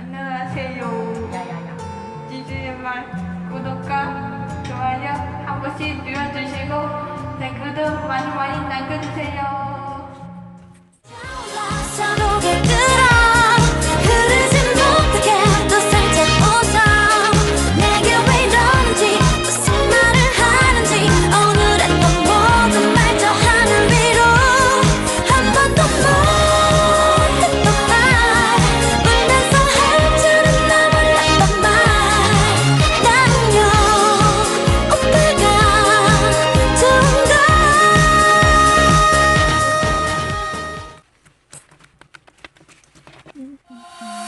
안녕하세요. 야야야. 지지만 구독과 좋아요 한 번씩 눌러주시고 Mm-hmm.